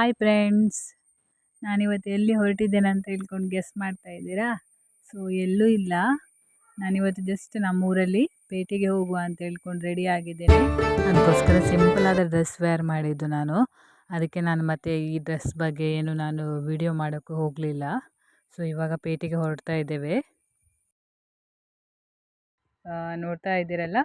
Hi friends ನಾನಿವತ್ತು ಎಲ್ಲಿ ಹೊರಟಿದ್ದೇನೆ ಅಂತ ಹೇಳ್ಕೊಂಡು ಗೆಸ್ ಮಾಡ್ತಾ ಇದ್ದೀರಾ? ಸೊ ಎಲ್ಲೂ ಇಲ್ಲ. ನಾನಿವತ್ತು ಜಸ್ಟ್ ನಮ್ಮೂರಲ್ಲಿ ಪೇಟೆಗೆ ಹೋಗುವ ಅಂತ ಹೇಳ್ಕೊಂಡು ರೆಡಿ ಆಗಿದ್ದೇನೆ. ಅದಕ್ಕೋಸ್ಕರ ಸಿಂಪಲ್ ಆದ ಡ್ರೆಸ್ ವೇರ್ ಮಾಡಿದ್ದು ನಾನು. ಅದಕ್ಕೆ ನಾನು ಮತ್ತೆ ಈ ಡ್ರೆಸ್ ಬಗ್ಗೆ ಏನು ನಾನು ವಿಡಿಯೋ ಮಾಡೋಕ್ಕೂ ಹೋಗಲಿಲ್ಲ. ಸೊ ಇವಾಗ ಪೇಟೆಗೆ ಹೊರಡ್ತಾ ಇದ್ದೇವೆ. ನೋಡ್ತಾ ಇದ್ದೀರಲ್ಲ?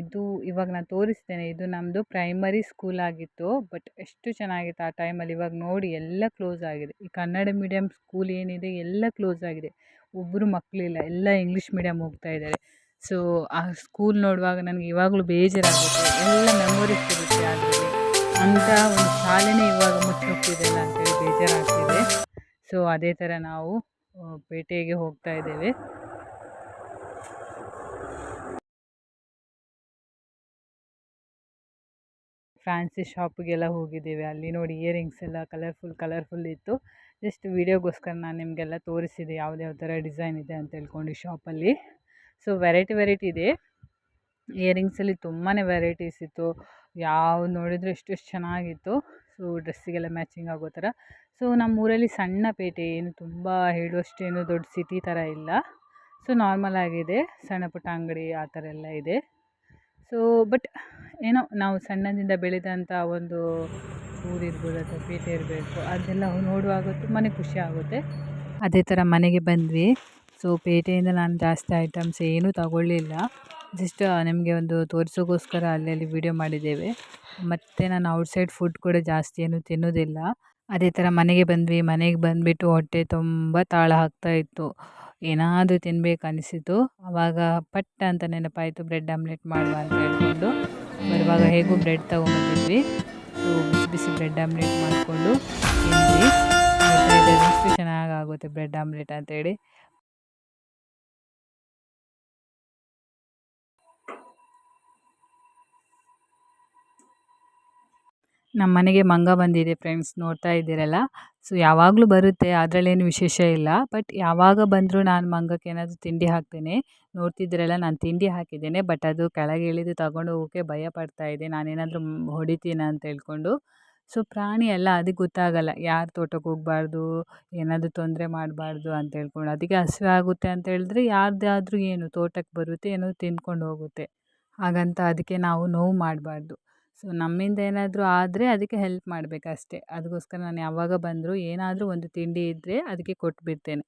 ಇದು ಇವಾಗ ನಾನು ತೋರಿಸ್ತೇನೆ. ಇದು ನಮ್ಮದು ಪ್ರೈಮರಿ ಸ್ಕೂಲ್ ಆಗಿತ್ತು. ಬಟ್ ಎಷ್ಟು ಚೆನ್ನಾಗಿತ್ತು ಆ ಟೈಮಲ್ಲಿ ಇವಾಗ ನೋಡಿ ಎಲ್ಲ ಕ್ಲೋಸ್ ಆಗಿದೆ. ಈ ಕನ್ನಡ ಮೀಡಿಯಮ್ ಸ್ಕೂಲ್ ಏನಿದೆ ಎಲ್ಲ ಕ್ಲೋಸ್ ಆಗಿದೆ. ಒಬ್ಬರು ಮಕ್ಕಳಿಲ್ಲ ಎಲ್ಲ ಇಂಗ್ಲೀಷ್ ಮೀಡಿಯಮ್ ಹೋಗ್ತಾ ಇದ್ದಾರೆ. ಸೊ ಆ ಸ್ಕೂಲ್ ನೋಡುವಾಗ ನನಗೆ ಇವಾಗಲೂ ಬೇಜಾರಾಗುತ್ತೆ. ಎಲ್ಲ ಮೆಮೊರೀಸ್ ಸಿಗುತ್ತೆ ಅದರಲ್ಲಿ. ಅಂಥ ಒಂದು ಶಾಲೆನೇ ಇವಾಗ ಮುಚ್ಚೋಗ್ತಿದೆಯಲ್ಲ ಅಂತೇಳಿ ಬೇಜಾರಾಗ್ತಿದೆ. ಸೊ ಅದೇ ಥರ ನಾವು ಪೇಟೆಗೆ ಹೋಗ್ತಾ ಇದ್ದೇವೆ. ಫ್ಯಾನ್ಸಿ ಶಾಪಿಗೆಲ್ಲ ಹೋಗಿದ್ದೇವೆ. ಅಲ್ಲಿ ನೋಡಿ ಇಯರಿಂಗ್ಸ್ ಎಲ್ಲ ಕಲರ್ಫುಲ್ ಕಲರ್ಫುಲ್ ಇತ್ತು. ಜಸ್ಟ್ ವೀಡಿಯೋಗೋಸ್ಕರ ನಾನು ನಿಮಗೆಲ್ಲ ತೋರಿಸಿದೆ ಯಾವ್ದು ಯಾವ ಥರ ಡಿಸೈನ್ ಇದೆ ಅಂತ ಹೇಳ್ಕೊಂಡು ಶಾಪಲ್ಲಿ. ಸೊ, ವೆರೈಟಿ ವೆರೈಟಿ ಇದೆ. ಇಯರಿಂಗ್ಸಲ್ಲಿ ತುಂಬಾ ವೆರೈಟೀಸ್ ಇತ್ತು. ಯಾವ ನೋಡಿದರೂ ಎಷ್ಟು ಚೆನ್ನಾಗಿತ್ತು. ಸೊ, ಡ್ರೆಸ್ಸಿಗೆಲ್ಲ ಮ್ಯಾಚಿಂಗ್ ಆಗೋ ಥರ. ಸೊ ನಮ್ಮ ಊರಲ್ಲಿ ಸಣ್ಣ ಪೇಟೆ, ಏನು ತುಂಬ ಹೇಳುವಷ್ಟೇನು ದೊಡ್ಡ ಸಿಟಿ ಥರ ಇಲ್ಲ. ಸೊ, ನಾರ್ಮಲ್ ಆಗಿದೆ. ಸಣ್ಣ ಪುಟ್ಟ ಅಂಗಡಿ ಆ ಥರ ಎಲ್ಲ ಇದೆ. ಸೊ ಬಟ್ ಏನೋ ನಾವು ಸಣ್ಣದಿಂದ ಬೆಳೆದಂಥ ಒಂದು ಊರಿರ್ಬೋದು ಅಥವಾ ಪೇಟೆ ಇರಬೇಕು, ಅದೆಲ್ಲ ನೋಡುವಾಗ ತುಂಬಾ ಖುಷಿ ಆಗುತ್ತೆ. ಅದೇ ಥರ ಮನೆಗೆ ಬಂದ್ವಿ. ಸೊ ಪೇಟೆಯಿಂದ ನಾನು ಜಾಸ್ತಿ ಐಟಮ್ಸ್ ಏನೂ ತಗೊಳ್ಳಿಲ್ಲ. ಜಸ್ಟ್ ನಿಮಗೆ ಒಂದು ತೋರಿಸೋಕ್ಕೋಸ್ಕರ ಅಲ್ಲಲ್ಲಿ ವೀಡಿಯೋ ಮಾಡಿದ್ದೇವೆ. ಮತ್ತು ನಾನು ಔಟ್ಸೈಡ್ ಫುಡ್ ಕೂಡ ಜಾಸ್ತಿ ಏನು ತಿನ್ನೋದಿಲ್ಲ. ಅದೇ ಥರ ಮನೆಗೆ ಬಂದ್ವಿ. ಮನೆಗೆ ಬಂದುಬಿಟ್ಟು ಹೊಟ್ಟೆ ತುಂಬ ತಾಳ ಇತ್ತು. ಏನಾದರೂ ತಿನ್ಬೇಕು ಅನಿಸಿತು ಆವಾಗ ಪಟ್ಟ ಅಂತ ನೆನಪಾಯಿತು, ಬ್ರೆಡ್ ಆಮ್ಲೆಟ್ ಮಾಡುವ ಅಂತ ಹೇಳ್ಕೊಂಡು, ಬರುವಾಗ ಹೇಗೂ ಬ್ರೆಡ್ ತೊಗೊಂಬಂದಿದ್ವಿ. ಸೊ, ಬಿಸಿ ಬಿಸಿ ಬ್ರೆಡ್ ಆಮ್ಲೆಟ್ ಮಾಡಿಕೊಂಡು ತಿಂದ್ವಿ. ಎಷ್ಟು ಚೆನ್ನಾಗಾಗುತ್ತೆ ಬ್ರೆಡ್ ಆಮ್ಲೆಟ್ ಅಂತೇಳಿ. ನಮ್ಮ ಮನೆಗೆ ಮಂಗ ಬಂದಿದೆ ಫ್ರೆಂಡ್ಸ್, ನೋಡ್ತಾ ಇದ್ದೀರಲ್ಲ? ಸೊ, ಯಾವಾಗಲೂ ಬರುತ್ತೆ, ಅದರಲ್ಲೇನು ವಿಶೇಷ ಇಲ್ಲ. ಬಟ್ ಯಾವಾಗ ಬಂದರೂ ನಾನು ಮಂಗಕ್ಕೆ ಏನಾದರೂ ತಿಂಡಿ ಹಾಕ್ತೇನೆ. ನೋಡ್ತಿದ್ದೀರಲ್ಲ, ನಾನು ತಿಂಡಿ ಹಾಕಿದ್ದೇನೆ, ಬಟ್ ಅದು ಕೆಳಗೆ ಇಳಿದು ತಗೊಂಡು ಹೋಗೋಕ್ಕೆ ಭಯ ಪಡ್ತಾ ಇದೆ. ನಾನೇನಾದರೂ ಹೊಡಿತೀನ ಅಂತ ಹೇಳ್ಕೊಂಡು. ಸೊ, ಪ್ರಾಣಿ ಅಲ್ಲ ಅದಕ್ಕೆ ಗೊತ್ತಾಗಲ್ಲ. ಯಾರು ತೋಟಕ್ಕೆ ಹೋಗಬಾರ್ದು, ಏನಾದರೂ ತೊಂದರೆ ಮಾಡಬಾರ್ದು ಅಂತ ಹೇಳ್ಕೊಂಡು. ಅದಕ್ಕೆ ಹಸಿವೆ ಆಗುತ್ತೆ ಅಂತ ಹೇಳಿದ್ರೆ ಯಾರ್ದಾದ್ರೂ ಏನು ತೋಟಕ್ಕೆ ಬರುತ್ತೆ, ಏನೋ ತಿಂದ್ಕೊಂಡು ಹೋಗುತ್ತೆ. ಹಾಗಂತ ಅದಕ್ಕೆ ನಾವು ನೋವು ಮಾಡಬಾರ್ದು. ಸೊ, ನಮ್ಮಿಂದ ಏನಾದರೂ ಆದರೆ ಅದಕ್ಕೆ ಹೆಲ್ಪ್ ಮಾಡಬೇಕಷ್ಟೇ. ಅದಕ್ಕೋಸ್ಕರ ನಾನು ಯಾವಾಗ ಬಂದರೂ ಏನಾದರೂ ಒಂದು ತಿಂಡಿ ಇದ್ದರೆ ಅದಕ್ಕೆ ಕೊಟ್ಬಿಡ್ತೇನೆ.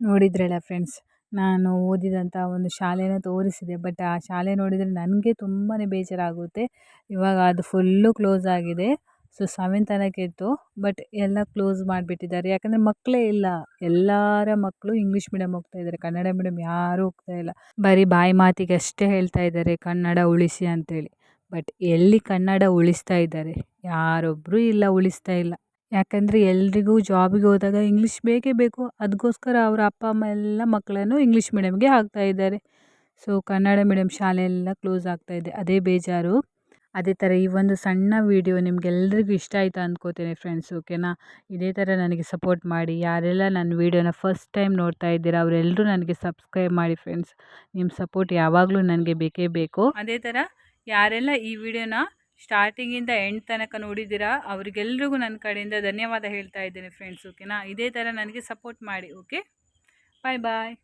ನೋಡಿದ್ರಲ್ಲ ಫ್ರೆಂಡ್ಸ್ ನಾನು ಓದಿದಂಥ ಒಂದು ಶಾಲೆನ ತೋರಿಸಿದೆ. ಬಟ್ ಆ ಶಾಲೆ ನೋಡಿದರೆ ನನಗೆ ತುಂಬಾ ಬೇಜಾರಾಗುತ್ತೆ. ಇವಾಗ ಅದು ಫುಲ್ಲು ಕ್ಲೋಸ್ ಆಗಿದೆ. ಸೊ ಸೆವೆನ್ ತನಕ ಇತ್ತು. ಬಟ್ ಎಲ್ಲ ಕ್ಲೋಸ್ ಮಾಡಿಬಿಟ್ಟಿದ್ದಾರೆ. ಯಾಕಂದರೆ ಮಕ್ಕಳೇ ಇಲ್ಲ. ಎಲ್ಲರ ಮಕ್ಕಳು ಇಂಗ್ಲೀಷ್ ಮೀಡಿಯಮ್ ಹೋಗ್ತಾ ಇದ್ದಾರೆ. ಕನ್ನಡ ಮೀಡಿಯಮ್ ಯಾರೂ ಹೋಗ್ತಾ ಇಲ್ಲ. ಬರೀ ಬಾಯಿ ಮಾತಿಗೆ ಅಷ್ಟೇ ಹೇಳ್ತಾ ಇದ್ದಾರೆ. ಕನ್ನಡ ಉಳಿಸಿ ಅಂತೇಳಿ. ಬಟ್ ಎಲ್ಲಿ ಕನ್ನಡ ಉಳಿಸ್ತಾ ಇದ್ದಾರೆ? ಯಾರೊಬ್ಬರೂ ಇಲ್ಲ, ಉಳಿಸ್ತಾ ಇಲ್ಲ. ಯಾಕಂದರೆ ಎಲ್ರಿಗೂ ಜಾಬಿಗೆ ಹೋದಾಗ ಇಂಗ್ಲೀಷ್ ಬೇಕೇ ಬೇಕು. ಅದಕ್ಕೋಸ್ಕರ ಅವರ ಅಪ್ಪ, ಅಮ್ಮ ಎಲ್ಲ ಮಕ್ಕಳನ್ನು ಇಂಗ್ಲೀಷ್ ಮೀಡಿಯಮ್ಗೆ ಹಾಕ್ತಾ ಇದ್ದಾರೆ. ಸೊ ಕನ್ನಡ ಮೀಡಿಯಮ್ ಶಾಲೆ ಎಲ್ಲ ಕ್ಲೋಸ್ ಆಗ್ತಾ ಇದೆ. ಅದೇ ಬೇಜಾರು. ಅದೇ ಥರ ಈ ಒಂದು ಸಣ್ಣ ವೀಡಿಯೋ ನಿಮಗೆಲ್ಲರಿಗೂ ಇಷ್ಟ ಆಯಿತು ಅಂದ್ಕೋತೇನೆ ಫ್ರೆಂಡ್ಸ್ ಓಕೆನಾ ಇದೇ ಥರ ನನಗೆ ಸಪೋರ್ಟ್ ಮಾಡಿ. ಯಾರೆಲ್ಲ ನನ್ನ ವೀಡಿಯೋನ ಫಸ್ಟ್ ಟೈಮ್ ನೋಡ್ತಾ ಇದ್ದೀರಾ ಅವರೆಲ್ಲರೂ ನನಗೆ ಸಬ್ಸ್ಕ್ರೈಬ್ ಮಾಡಿ ಫ್ರೆಂಡ್ಸ್ ನಿಮ್ಮ ಸಪೋರ್ಟ್ ಯಾವಾಗಲೂ ನನಗೆ ಬೇಕೇ ಬೇಕು. ಅದೇ ಥರ ಯಾರೆಲ್ಲ ಈ ವಿಡಿಯೋನ ಸ್ಟಾರ್ಟಿಂಗಿಂದ ಎಂಡ್ ತನಕ ನೋಡಿದ್ದೀರಾ, ಅವ್ರಿಗೆಲ್ರಿಗೂ ನನ್ನ ಕಡೆಯಿಂದ ಧನ್ಯವಾದ ಹೇಳ್ತಾ ಇದ್ದೇನೆ ಫ್ರೆಂಡ್ಸ್ ಓಕೆನಾ ಇದೇ ಥರ ನನಗೆ ಸಪೋರ್ಟ್ ಮಾಡಿ ಓಕೆ ಬಾಯ್ ಬಾಯ್